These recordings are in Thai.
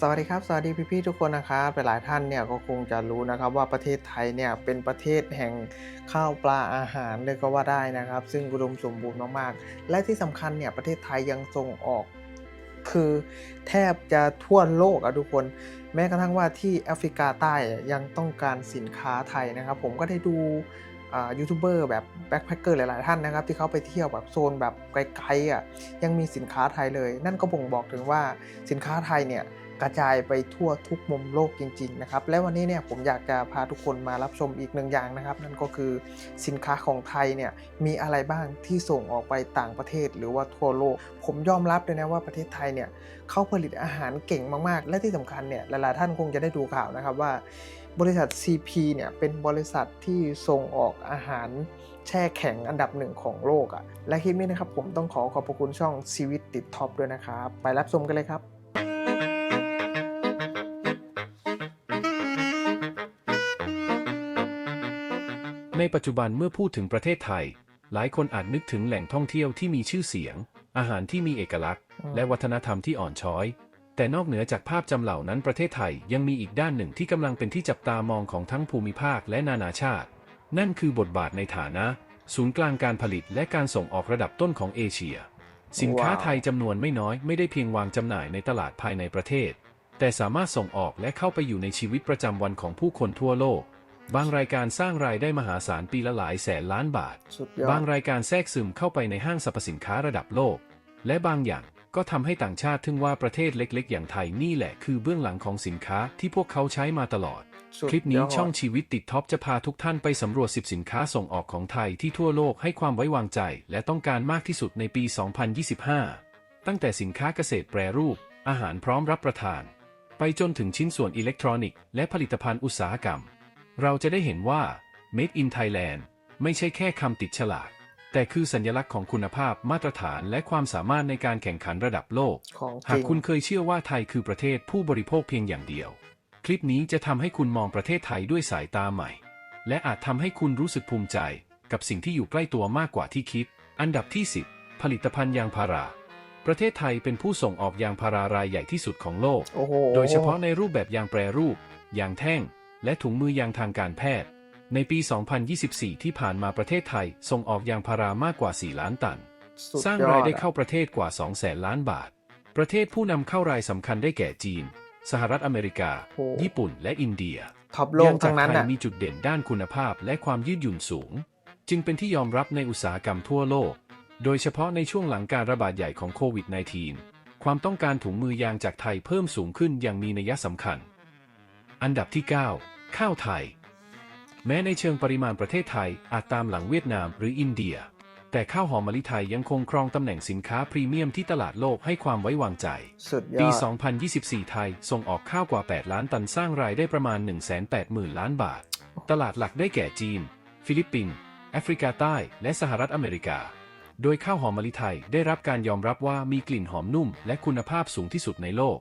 สวัสดีครับ สวัสดีพี่ๆทุกคนนะครับหลายท่านเนี่ยก็คงจะรู้นะครับว่าประเทศไทยเนี่ยเป็นประเทศแห่งข้าวปลาอาหารเลยก็ว่าได้นะครับ ซึ่งอุดมสมบูรณ์มากๆ และที่สำคัญเนี่ยประเทศไทยยังส่งออก คือแทบจะทั่วโลกอะทุกคน แม้กระทั่งว่าที่แอฟริกาใต้ยังต้องการสินค้าไทยนะครับ ผมก็ได้ดูยูทูบเบอร์แบบแบ็คแพคเกอร์หลาย ๆ ท่านนะครับ ที่เขาไปเที่ยวแบบโซนแบบไกล ๆอะยังมีสินค้าไทยเลย นั่นก็บ่งบอกถึงว่าสินค้าไทยเนี่ย กระจายไปทั่วทุกมุมโลกจริงๆนะครับและวันนี้เนี่ยผมอยากจะพาทุกคนมารับชมอีกหนึ่งอย่างนะครับ นั่นก็คือสินค้าของไทยเนี่ยมีอะไรบ้างที่ส่งออกไปต่างประเทศหรือว่าทั่วโลก ผมยอมรับเลยนะว่าประเทศไทยเนี่ยเขาผลิตอาหารเก่งมากๆ และที่สำคัญเนี่ยหลายๆท่านคงจะได้ดูข่าวนะครับว่า บริษัท CP เนี่ยเป็นบริษัทที่ส่งออกอาหารแช่แข็งอันดับหนึ่งของโลกอะ่ะและคลิปนี้นะครับผมต้องขอขอบพระคุณช่องชีวิตติดท็อปด้วยนะครับไปรับชมกันเลยครับ ในปัจจุบันเมื่อพูดถึงประเทศไทย หลายคนอาจนึกถึงแหล่งท่องเที่ยวที่มีชื่อเสียง อาหารที่มีเอกลักษณ์อืมและวัฒนธรรมที่อ่อนช้อย แต่นอกเหนือจากภาพจำเหล่านั้นประเทศไทยยังมีอีกด้านหนึ่งที่กำลังเป็นที่จับตามองของทั้งภูมิภาคและนานาชาติ นั่นคือบทบาทในฐานะ ศูนย์กลางการผลิตและการส่งออกระดับต้นของเอเชีย สินค้าว้าวไทยจำนวนไม่น้อยไม่ได้เพียงวางจำหน่ายในตลาดภายในประเทศ แต่สามารถส่งออกและเข้าไปอยู่ในชีวิตประจำวันของผู้คนทั่วโลก บางรายการสร้างรายได้มหาศาลปีละหลายแสนล้านบาท สุดยอด บางรายการแทรกซึมเข้าไปในห้างสรรพสินค้าระดับโลก และบางอย่างก็ทำให้ต่างชาติถึงว่าประเทศเล็กๆ อย่างไทยนี่แหละคือเบื้องหลังของสินค้าที่พวกเขาใช้มาตลอด สุดคลิปนี้ยดช่องชีวิตติดท็อปจะพาทุกท่านไปสำรวจ 10 สินค้าส่งออกของไทยที่ทั่วโลกให้ความไว้วางใจ และต้องการมากที่สุดในปี 2025 ตั้งแต่สินค้าเกษตรแปรรูป อาหารพร้อมรับประทาน ไปจนถึงชิ้นส่วนอิเล็กทรอนิกส์และผลิตภัณฑ์อุตสาหกรรม เราจะได้เห็นว่า Made in Thailand ไม่ใช่แค่คำติดฉลาก แต่คือสัญลักษณ์ของคุณภาพมาตรฐานและความสามารถในการแข่งขันระดับโลก ของจหากริงคุณเคยเชื่อว่าไทยคือประเทศผู้บริโภคเพียงอย่างเดียว คลิปนี้จะทำให้คุณมองประเทศไทยด้วยสายตาใหม่ และอาจทำให้คุณรู้สึกภูมิใจ กับสิ่งที่อยู่ใกล้ตัวมากกว่าที่คิด อันดับที่ 10 ผลิตภัณฑ์ยางพารา ประเทศไทยเป็นผู้ส่งออกยางพารารายใหญ่ที่สุดของโลก โอ้โห โดยเฉพาะในรูปแบบยางแปรรูป ยางแท่ง และถุงมือยางทางการแพทย์ ในปี 2024 ที่ผ่านมาประเทศไทย ส่งออกยางพารามากกว่า 4 ล้านตันสุดสร้างยอรายดได้อะเข้าประเทศกว่า 2 แสนล้านบาท ประเทศผู้นำเข้ารายสำคัญได้แก่จีน สหรัฐอเมริกาโอ้ญี่ปุ่น และอินเดียท็อปโลกยางจาทั้กงนั้นไทยอะมีจุดเด่นด้านคุณภาพและความยืดหยุ่นสูง จึงเป็นที่ยอมรับในอุตสาหกรรมทั่วโลก โดยเฉพาะในช่วงหลังการระบาดใหญ่ของโควิด -19 ความต้องการถุงมือยางจากไทยเพิ่มสูงขึ้นอย่างมีนัยสำคัญ อันดับที่ 9 ข้าวไทย แม้ในเชิงปริมาณประเทศไทยอาจตามหลังเวียดนามหรืออินเดีย แต่ข้าวหอมมะลิไทยยังคงครองตำแหน่งสินค้าพรีเมียมที่ตลาดโลกให้ความไว้วางใจ สุดยปีอด2024 ไทยส่งออกข้าวกว่า 8 ล้านตันสร้างรายได้ประมาณ 180,000 ล้านบาท ตลาดหลักได้แก่จีน ฟิลิปปินส์แอฟริกาใต้ และสหรัฐอเมริกา โดยข้าวหอมมะลิไทยได้รับการยอมรับว่ามีกลิ่นหอมนุ่ม และคุณภาพสูงที่สุดในโลก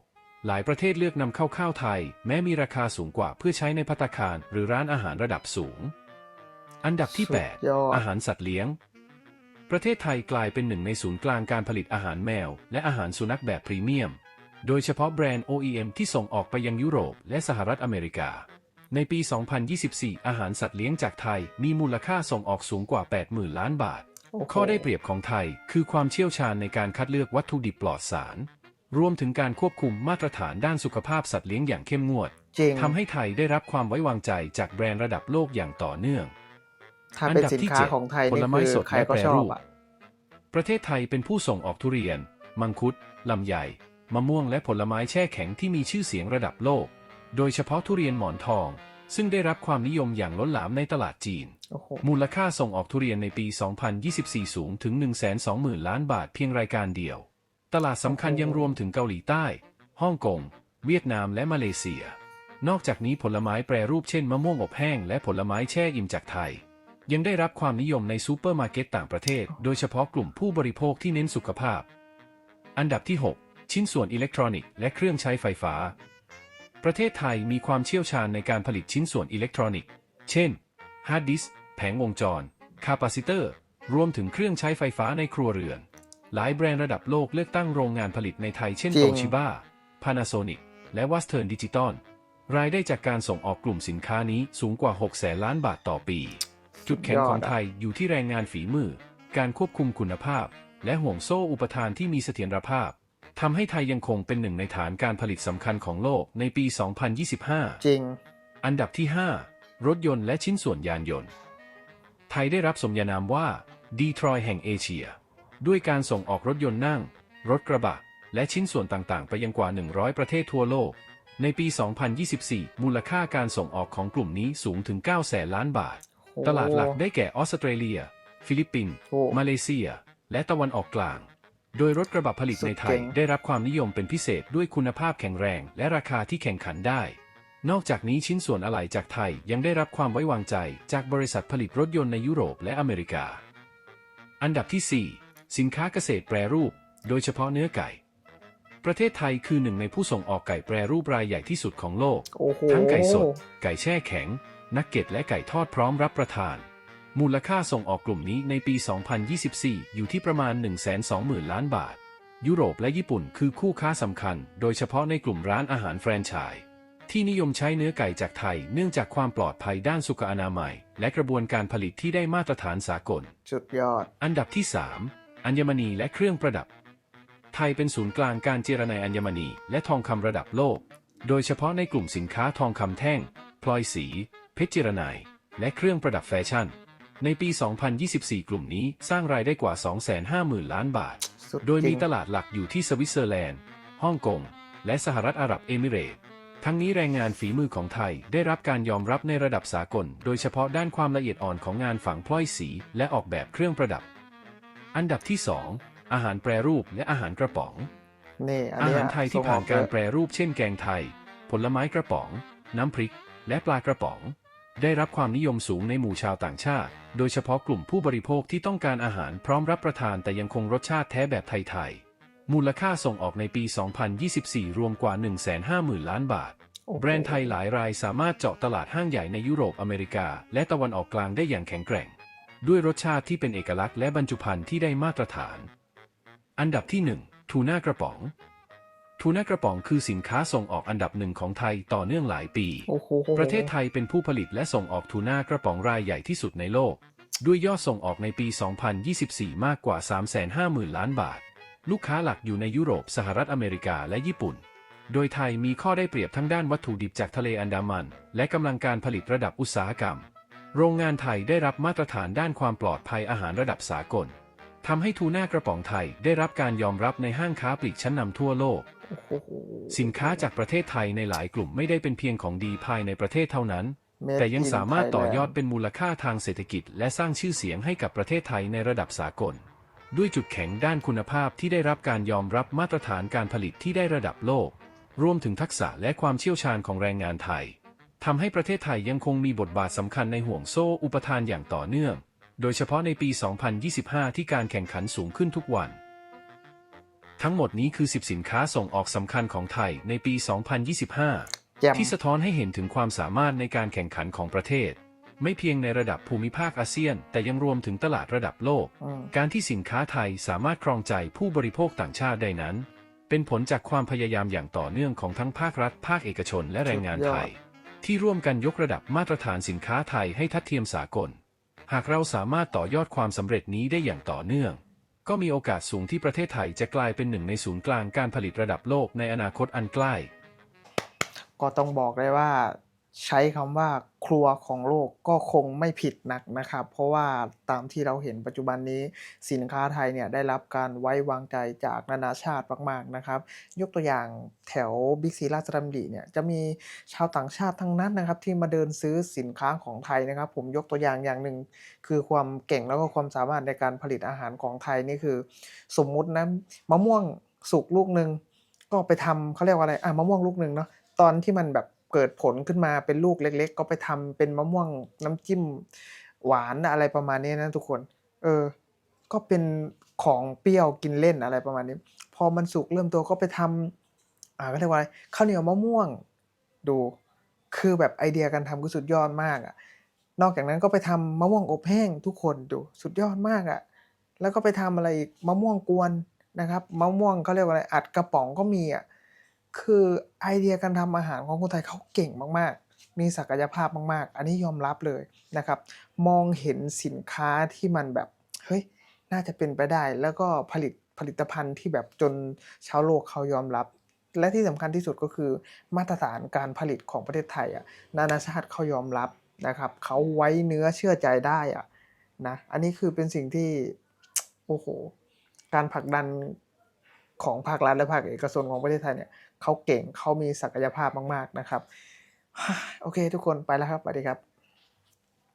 หลายประเทศเลือกนำเข้าข้าวไทย แม้มีราคาสูงกว่าเพื่อใช้ในภัตตาคาร หรือร้านอาหารระดับสูง อันดับที่ สุดยอด 8 อาหารสัตว์เลี้ยง ประเทศไทยกลายเป็นหนึ่งในศูนย์กลางการผลิตอาหารแมว และอาหารสุนัขแบบพรีเมียม โดยเฉพาะแบรนด์ OEM ที่ส่งออกไปยังยุโรปและสหรัฐอเมริกา ในปี 2024 อาหารสัตว์เลี้ยงจากไทยมีมูลค่าส่งออกสูงกว่า 80,000 ล้านบาทโอ้โหข้อได้เปรียบของไทยคือความเชี่ยวชาญในการคัดเลือกวัตถุดิบปลอดสาร รวมถึงการควบคุมมาตรฐานด้านสุขภาพสัตว์เลี้ยงอย่างเข้มงวดจริงทำให้ไทยได้รับความไว้วางใจจากแบรนด์ระดับโลกอย่างต่อเนื่อง ถ้าเป็นสินค้าของไทยผนี่ลไม้คือสดใครและก็แปรชอรูบปอะประเทศไทยเป็นผู้ส่งออกทุเรียน มังคุด ลำไย มะม่วงและผลไม้แช่แข็งที่มีชื่อเสียงระดับโลก โดยเฉพาะทุเรียนหมอนทอง ซึ่งได้รับความนิยมอย่างล้นหลามในตลาดจีนโอ้โหมูลค่าส่งออกทุเรียนในปี 2024 สูงถึง 120,000 ล้านบาทเพียงรายการเดียว ตลาดสำคัญโอ้โหยังรวมถึงเกาหลีใต้ ฮ่องกง เวียดนามและมาเลเซีย นอกจากนี้ผลไม้แปรรูปเช่นมะม่วงอบแห้งและผลไม้แช่อิ่มจากไทย ยังได้รับความนิยมในซูเปอร์มาร์เก็ตต่างประเทศ โดยเฉพาะกลุ่มผู้บริโภคที่เน้นสุขภาพ อันดับที่ 6 ชิ้นส่วนอิเล็กทรอนิกส์และเครื่องใช้ไฟฟ้า ประเทศไทยมีความเชี่ยวชาญในการผลิตชิ้นส่วนอิเล็กทรอนิกส์ เช่น ฮาร์ดดิสก์แผงวงจร คาปาซิเตอร์ รวมถึงเครื่องใช้ไฟฟ้าในครัวเรือน หลายแบรนด์ระดับโลกเลือกตั้งโรงงานผลิตในไทยเช่นจริโตง ชิบ้า Panasonic และวัสเทิร์นดิจิตอลรายได้จากการส่งออกกลุ่มสินค้านี้สูงกว่า 6 แสนล้านบาทต่อปี จุดแข็งของไทยอยู่ที่แรงงานฝีมือ การควบคุมคุณภาพ และห่วงโซ่อุปทานที่มีเสถียรภาพทำให้ไทยยังคงเป็นหนึ่งในฐานการผลิตสำคัญของโลกในปี 2025 จริง อันดับที่ 5 รถยนต์และชิ้นส่วนยานยนต์ ไทยได้รับสมญานามว่า ดีทรอยแห่งเอเชีย ด้วยการส่งออกรถยนต์นั่ง รถกระบะ และชิ้นส่วนต่างๆ ไปยังกว่า 100 ประเทศทั่วโลก ในปี 2024 มูลค่าการส่งออกของกลุ่มนี้สูงถึง 9 แสนล้านบาทโอ้ตลาดหลักได้แก่ออสเตรเลีย ฟิลิปปินส์โอ้มาเลเซีย และตะวันออกกลาง โดยรถกระบะผลิตในไทสุดเจ๋ยงได้รับความนิยมเป็นพิเศษด้วยคุณภาพแข็งแรง และราคาที่แข่งขันได้นอกจากนี้ชิ้นส่วนอะไหล่จากไทยยังได้รับความไว้วางใจจากบริษัทผลิตรถยนต์ในยุโรปและอเมริกา อันดับที่4 สินค้าเกษตรแปรรูป โดยเฉพาะเนื้อไก่ ประเทศไทยคือหนึ่งในผู้ส่งออกไก่แปรรูปรายใหญ่ที่สุดของโลกโอ้โหทั้งไก่สด ไก่แช่แข็ง นักเก็ตและไก่ทอดพร้อมรับประทาน มูลค่าส่งออกกลุ่มนี้ในปี 2024 อยู่ที่ประมาณ 120,000 ล้านบาท ยุโรปและญี่ปุ่นคือคู่ค้าสำคัญ โดยเฉพาะในกลุ่มร้านอาหารแฟรนไชส์ที่นิยมใช้เนื้อไก่จากไทย เนื่องจากความปลอดภัยด้านสุขอนามัย และกระบวนการผลิตที่ได้มาตรฐานสากล สุดยอด อันดับที่ 3 อัญมณีและเครื่องประดับ ไทยเป็นศูนย์กลางการเจรไนอัญมณีและทองคำระดับโลก โดยเฉพาะในกลุ่มสินค้าทองคำแท่ง พลอยสี เพชรเจรไนและเครื่องประดับแฟชั่น ในปี 2024 กลุ่มนี้สร้างรายได้กว่า 250,000 ล้านบาทสุดโดยมีจริงตลาดหลักอยู่ที่สวิตเซอร์แลนด์ ฮ่องกง และสหรัฐอาหรับเอมิเรตส์ทั้งนี้แรงงานฝีมือของไทยได้รับการยอมรับในระดับสากล โดยเฉพาะด้านความละเอียดอ่อนของงานฝังพลอยสี และออกแบบเครื่องประดับ อันดับที่ 2 อาหารแปรรูปและอาหารกระป๋อง นี่อันอาเนี้ยหารไทยที่ส่งอผ่าอนการเยอะแปรรูปเช่นแกงไทย ผลไม้กระป๋อง น้ำพริก และปลากระป๋อง ได้รับความนิยมสูงในหมู่ชาวต่างชาติ โดยเฉพาะกลุ่มผู้บริโภคที่ต้องการอาหารพร้อมรับประทานแต่ยังคงรสชาติแท้แบบไทยๆ มูลค่าส่งออกในปี 2024 รวมกว่า 150,000 ล้านบาท โอ้โหแบรนด์ไทยหลายรายสามารถเจาะตลาดห้างใหญ่ในยุโรปอเมริกา และตะวันออกกลางได้อย่างแข็งแกร่ง ด้วยรสชาติที่เป็นเอกลักษณ์และบรรจุภัณฑ์ที่ได้มาตรฐาน อันดับที่ 1 ทูน่ากระป๋อง ทูน่ากระป๋องคือสินค้าส่งออกอันดับหนึ่งของไทยต่อเนื่องหลายปีโอ้โหประเทศไทยเป็นผู้ผลิตและส่งออกทูน่ากระป๋องรายใหญ่ที่สุดในโลก ด้วยยอดส่งออกในปี 2024 มากกว่า 350,000 ล้านบาท ลูกค้าหลักอยู่ในยุโรป สหรัฐอเมริกา และญี่ปุ่น โดยไทยมีข้อได้เปรียบทั้งด้านวัตถุดิบจากทะเลอันดามัน และกำลังการผลิตระดับอุตสาหกรรม โรงงานไทยได้รับมาตรฐานด้านความปลอดภัยอาหารระดับสากลทำให้ทูน่ากระป๋องไทยได้รับการยอมรับในห้างค้าปลีกชั้นนำทั่วโลกโอ้โหสินค้าจากประเทศไทยในหลายกลุ่มไม่ได้เป็นเพียงของดีภายในประเทศเท่านั้น Made แต่ยัง in สามารถต่อยอด Thailand เป็นมูลค่าทางเศรษฐกิจ และสร้างชื่อเสียงให้กับประเทศไทยในระดับสากล ด้วยจุดแข็งด้านคุณภาพที่ได้รับการยอมรับมาตรฐานการผลิตที่ได้ระดับโลก รวมถึงทักษะและความเชี่ยวชาญของแรงงานไทย ทำให้ประเทศไทยยังคงมีบทบาทสำคัญในห่วงโซ่อุปทานอย่างต่อเนื่อง โดยเฉพาะในปี 2025 ที่การแข่งขันสูงขึ้นทุกวัน ทั้งหมดนี้คือ 10 สินค้าส่งออกสำคัญของไทยในปี 2025แจ่มที่สะท้อนให้เห็นถึงความสามารถในการแข่งขันของประเทศ ไม่เพียงในระดับภูมิภาคอาเซียน แต่ยังรวมถึงตลาดระดับโลกอืมการที่สินค้าไทยสามารถครองใจผู้บริโภคต่างชาติได้นั้น เป็นผลจากความพยายามอย่างต่อเนื่องของทั้งภาครัฐ ภาคเอกชน และแรงงานไทย ที่ร่วมกันยกระดับมาตรฐานสินค้าไทยให้ทัดเทียมสากล หากเราสามารถต่อยอดความสำเร็จนี้ได้อย่างต่อเนื่อง ก็มีโอกาสสูงที่ประเทศไทยจะกลายเป็นหนึ่งในศูนย์กลางการผลิตระดับโลกในอนาคตอันใกล้ ก็ต้องบอกได้ว่า ใช้คำว่าครัวของโลกก็คงไม่ผิดนักนะครับ เพราะว่าตามที่เราเห็นปัจจุบันนี้สินค้าไทยเนี่ยได้รับการไว้วางใจจากนานาชาติมากๆนะครับ ยกตัวอย่างแถวบิ๊กซีราชดำริเนี่ยจะมีชาวต่างชาติทั้งนั้นนะครับ ที่มาเดินซื้อสินค้าของไทยนะครับ ผมยกตัวอย่างอย่างหนึ่งคือความเก่งแล้วก็ความสามารถในการผลิตอาหารของไทยนี่คือ สมมุตินะมะม่วงสุกลูกหนึ่งก็ไปทำเขาเรียกว่าอะไรอะมะม่วงลูกหนึ่งเนาะตอนที่มันแบบ เกิดผลขึ้นมาเป็นลูกเล็ก ๆ ก็ไปทำเป็นมะม่วงน้ำจิ้มหวานอะไรประมาณนี้นะทุกคน เออ ก็เป็นของเปรี้ยวกินเล่นอะไรประมาณนี้ พอมันสุกเริ่มโตก็ไปทำอ่าก็เรียกว่าอะไรข้าวเหนียวมะม่วงดู คือแบบไอเดียการทำก็สุดยอดมากอะ นอกจากนั้นก็ไปทำมะม่วงอบแห้งทุกคนดูสุดยอดมากอะ แล้วก็ไปทำอะไรอีกมะม่วงกวนนะครับมะม่วงเขาเรียกว่าอะไรอัดกระป๋องก็มีอะ คือไอเดียการทำอาหารของคนไทยเขาเก่งมากๆ มีศักยภาพมากๆ อันนี้ยอมรับเลยนะครับ มองเห็นสินค้าที่มันแบบ เฮ้ย น่าจะเป็นไปได้ แล้วก็ผลิตผลิตภัณฑ์ที่แบบจนชาวโลกเขายอมรับ และที่สำคัญที่สุดก็คือมาตรฐานการผลิตของประเทศไทยอะ นานาชาติเขายอมรับนะครับ เขาไว้เนื้อเชื่อใจได้อะนะ อันนี้คือเป็นสิ่งที่ โอ้โห การผลักดันของภาครัฐและภาคเอกชนของประเทศไทยเนี่ย เขาเก่งเขามีศักยภาพมาก ๆนะครับ โอเค ทุกคนไปแล้วครับสวัสดีครับ